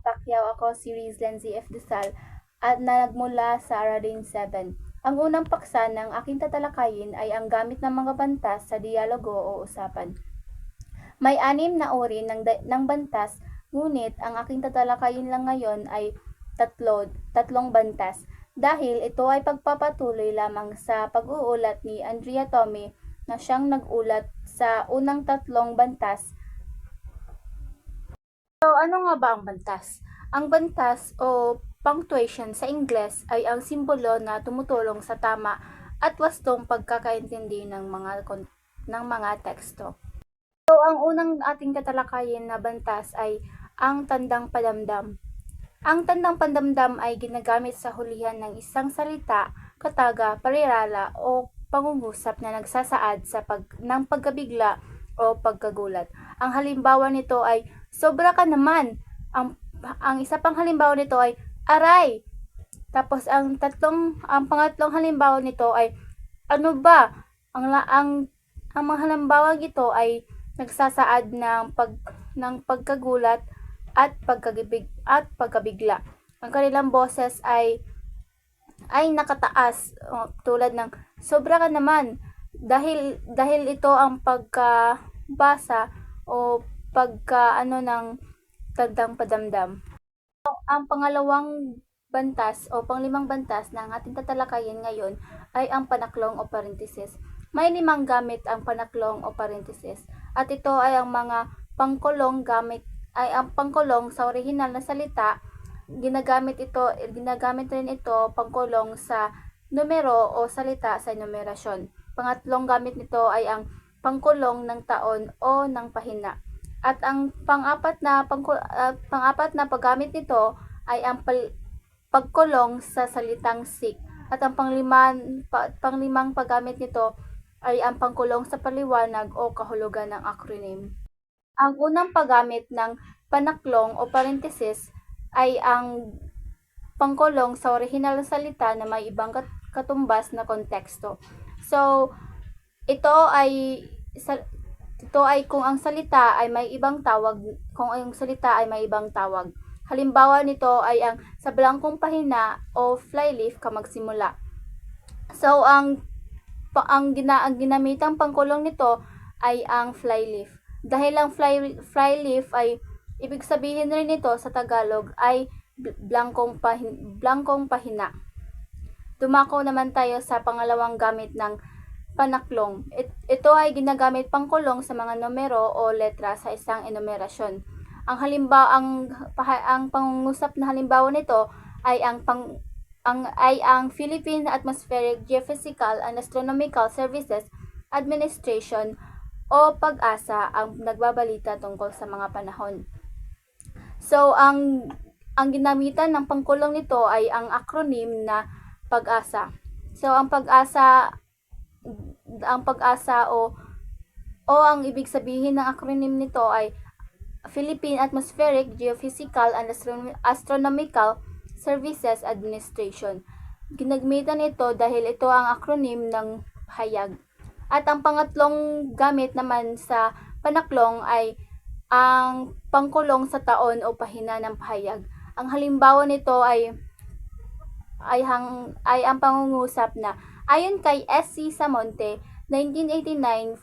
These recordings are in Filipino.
Pacquiao. Ako si Riz Lenzi F. Desal at na nagmula sa Aradin 7. Ang unang paksa ng aking tatalakayin ay ang gamit ng mga bantas sa dialogo o usapan. May anim na uri ng, ng bantas, ngunit ang aking tatalakayin lang ngayon ay tatlo, tatlong bantas. Dahil ito ay pagpapatuloy lamang sa pag-uulat ni Andrea Tomei na siyang nag-ulat sa unang tatlong bantas So, ano nga ba ang bantas? Ang bantas o punctuation sa Ingles ay ang simbolo na tumutulong sa tama at wastong pagkakaintindi ng mga ng mga teksto. So, ang unang ating tatalakayin na bantas ay ang tandang padamdam. Ang tandang padamdam ay ginagamit sa hulihan ng isang salita, kataga, parirala o pangungusap na nagsasaad sa pag, ng pagkabigla o pagkagulat. Ang halimbawa nito ay sobra ka naman. Ang ang isa pang halimbawa nito ay aray. Tapos ang tatlong ang pangatlong halimbawa nito ay ano ba? Ang ang ang mga halimbawa ito ay nagsasaad ng pag ng pagkagulat at pagkagibig at pagkabigla. Ang kanilang boses ay ay nakataas o, tulad ng sobra ka naman dahil dahil ito ang pagkabasa o pagka ano ng tandang padamdam. Ang pangalawang bantas o panglimang bantas na ang ating tatalakayin ngayon ay ang panaklong o parenthesis. May limang gamit ang panaklong o parenthesis at ito ay ang mga pangkulong gamit ay ang pangkulong sa orihinal na salita ginagamit ito ginagamit rin ito pangkulong sa numero o salita sa enumerasyon. Pangatlong gamit nito ay ang pangkulong ng taon o ng pahina. At ang pang-apat na pangku- ah, pang-apat na paggamit nito ay ang pal- pagkulong sa salitang sick. At ang panglima, pa- panglimang paggamit nito ay ang pangkulong sa paliwanag o kahulugan ng acronym. Ang unang paggamit ng panaklong o parenthesis ay ang pangkulong sa orihinal na salita na may ibang kat- katumbas na konteksto. So, ito ay sa- ito ay kung ang salita ay may ibang tawag, kung ang salita ay may ibang tawag. Halimbawa nito ay ang sa blangkong pahina o flyleaf ka magsimula. So, ang pa, ang, gina, ang ginamitang pangkulong nito ay ang flyleaf. Dahil ang fly, flyleaf ay ibig sabihin rin nito sa Tagalog ay bl- blangkong pahin, blangkong pahina. Dumako naman tayo sa pangalawang gamit ng panaklong. It- ito ay ginagamit pangkulong sa mga numero o letra sa isang enumerasyon. Ang halimbawa ang ang pangungusap na halimbawa nito ay ang pang ang ay ang Philippine Atmospheric Geophysical and Astronomical Services Administration o PAG-ASA ang nagbabalita tungkol sa mga panahon. So ang ang ginamitan ng pangkulong nito ay ang acronym na PAG-ASA. So ang PAG-ASA ang pag-asa o o ang ibig sabihin ng acronym nito ay Philippine Atmospheric Geophysical and Astron- Astronomical Services Administration. Ginagmitan ito dahil ito ang acronym ng hayag. At ang pangatlong gamit naman sa panaklong ay ang pangkulong sa taon o pahina ng pahayag. Ang halimbawa nito ay ay, hang, ay ang pangungusap na ayon kay SC Samonte, 1989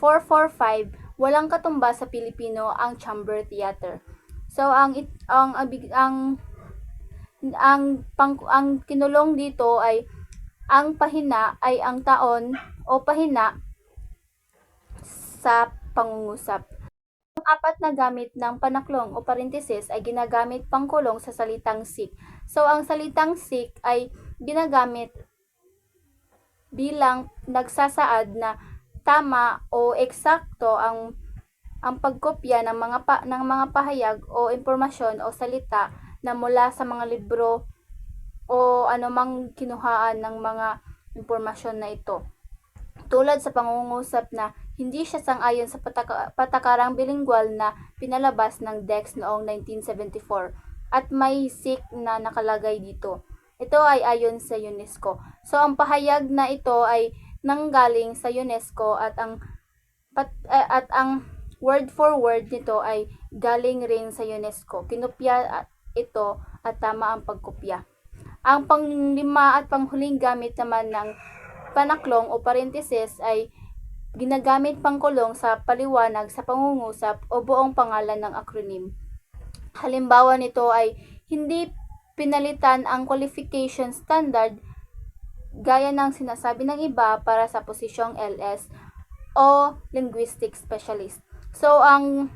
445, walang katumbas sa Pilipino ang chamber theater. So ang it, ang ang ang pang, ang kinulong dito ay ang pahina ay ang taon o pahina sa pangungusap. Ang apat na gamit ng panaklong o parenthesis ay ginagamit pangkulong sa salitang sick. So ang salitang sick ay ginagamit bilang nagsasaad na tama o eksakto ang ang pagkopya ng mga pa, ng mga pahayag o impormasyon o salita na mula sa mga libro o anumang kinuhaan ng mga impormasyon na ito. Tulad sa pangungusap na hindi siya sang-ayon sa pataka- patakarang bilingual na pinalabas ng DEX noong 1974 at may SIC na nakalagay dito. Ito ay ayon sa UNESCO. So ang pahayag na ito ay nanggaling sa UNESCO at ang pat, eh, at ang word for word nito ay galing rin sa UNESCO. Kinopya at ito at tama ang pagkopya. Ang panglima at panghuling gamit naman ng panaklong o parenthesis ay ginagamit pangkulong sa paliwanag sa pangungusap o buong pangalan ng acronym. Halimbawa nito ay hindi pinalitan ang qualification standard gaya ng sinasabi ng iba para sa posisyong LS o linguistic specialist. So ang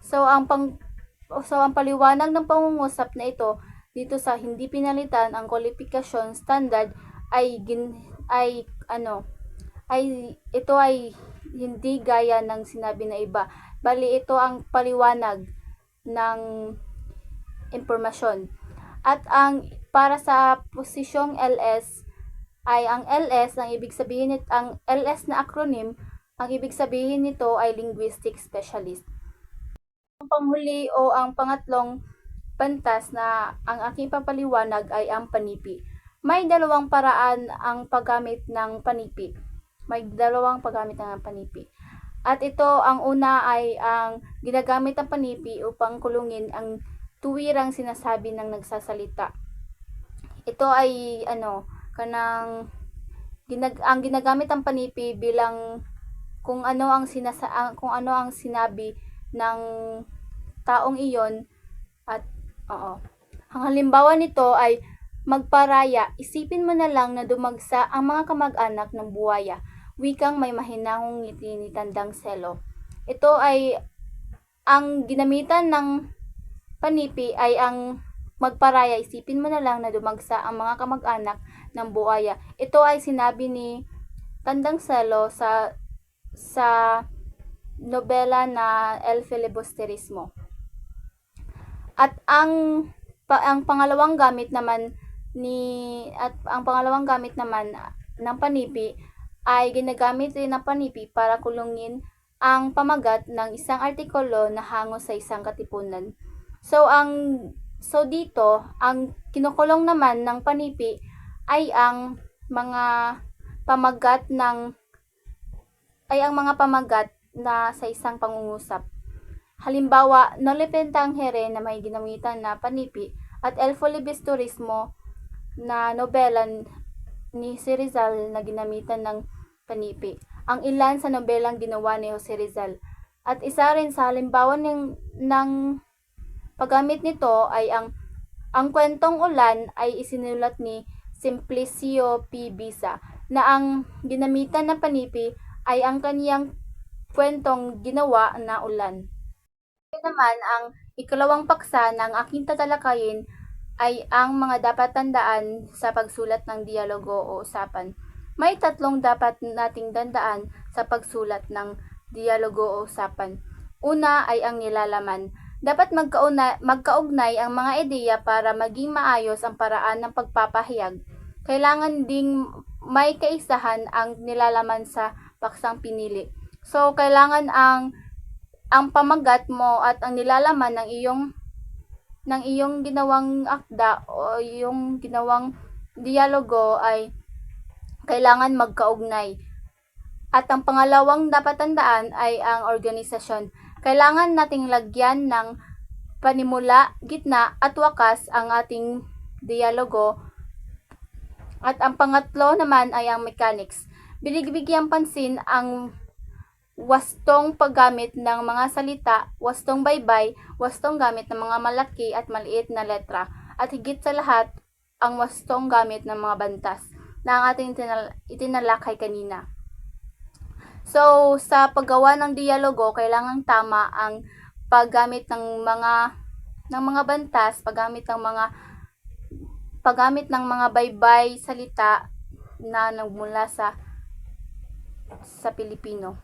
so ang pang so ang paliwanag ng pangungusap na ito dito sa hindi pinalitan ang qualification standard ay gin, ay ano ay ito ay hindi gaya ng sinabi na iba. Bali ito ang paliwanag ng impormasyon. At ang para sa posisyong LS ay ang LS ang ibig sabihin nito ang LS na acronym ang ibig sabihin nito ay linguistic specialist. Ang panghuli o ang pangatlong pantas na ang aking papaliwanag ay ang panipi. May dalawang paraan ang paggamit ng panipi. May dalawang paggamit ng panipi. At ito, ang una ay ang ginagamit ng panipi upang kulungin ang tuwirang sinasabi ng nagsasalita. Ito ay ano, kanang ginag ang ginagamit ng panipi bilang kung ano ang sinasa ang, kung ano ang sinabi ng taong iyon at oo. Ang halimbawa nito ay magparaya, isipin mo na lang na dumagsa ang mga kamag-anak ng buwaya, wikang may mahinahong ngiti ni Tandang Selo. Ito ay ang ginamitan ng panipi ay ang magparaya, isipin mo na lang na dumagsa ang mga kamag-anak ng buwaya. Ito ay sinabi ni Tandang Selo sa sa nobela na El Filibusterismo. At ang pa, ang pangalawang gamit naman ni at ang pangalawang gamit naman ng panipi ay ginagamit rin ng panipi para kulungin ang pamagat ng isang artikulo na hango sa isang katipunan. So ang so dito ang kinukulong naman ng panipi ay ang mga pamagat ng ay ang mga pamagat na sa isang pangungusap. Halimbawa, Nolipentang Here na may ginamitan na panipi at El Filibusterismo na nobela ni si Rizal na ginamitan ng panipi. Ang ilan sa nobelang ginawa ni Jose Rizal. At isa rin sa halimbawa ng, ng paggamit nito ay ang ang kwentong ulan ay isinulat ni Simplicio P. Bisa na ang ginamitan ng panipi ay ang kaniyang kwentong ginawa na ulan. Ito naman ang ikalawang paksa ng aking tatalakayin ay ang mga dapat tandaan sa pagsulat ng dialogo o usapan. May tatlong dapat nating tandaan sa pagsulat ng dialogo o usapan. Una ay ang nilalaman. Dapat magkauna, magkaugnay ang mga ideya para maging maayos ang paraan ng pagpapahayag. Kailangan ding may kaisahan ang nilalaman sa paksang pinili. So, kailangan ang ang pamagat mo at ang nilalaman ng iyong ng iyong ginawang akda o yung ginawang dialogo ay kailangan magkaugnay. At ang pangalawang dapat tandaan ay ang organisasyon. Kailangan nating lagyan ng panimula, gitna at wakas ang ating dialogo. At ang pangatlo naman ay ang mechanics. Binigbigyan pansin ang wastong paggamit ng mga salita, wastong baybay, wastong gamit ng mga malaki at maliit na letra, at higit sa lahat, ang wastong gamit ng mga bantas na ang ating itinal- itinalakay kanina. So, sa paggawa ng dialogo, kailangang tama ang paggamit ng mga ng mga bantas, paggamit ng mga paggamit ng mga baybay salita na nagmula sa sa Pilipino.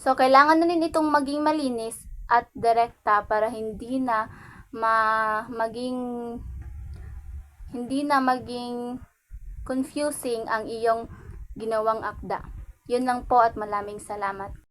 So, kailangan na rin itong maging malinis at direkta para hindi na ma maging hindi na maging confusing ang iyong ginawang akda. Yun lang po at maraming salamat.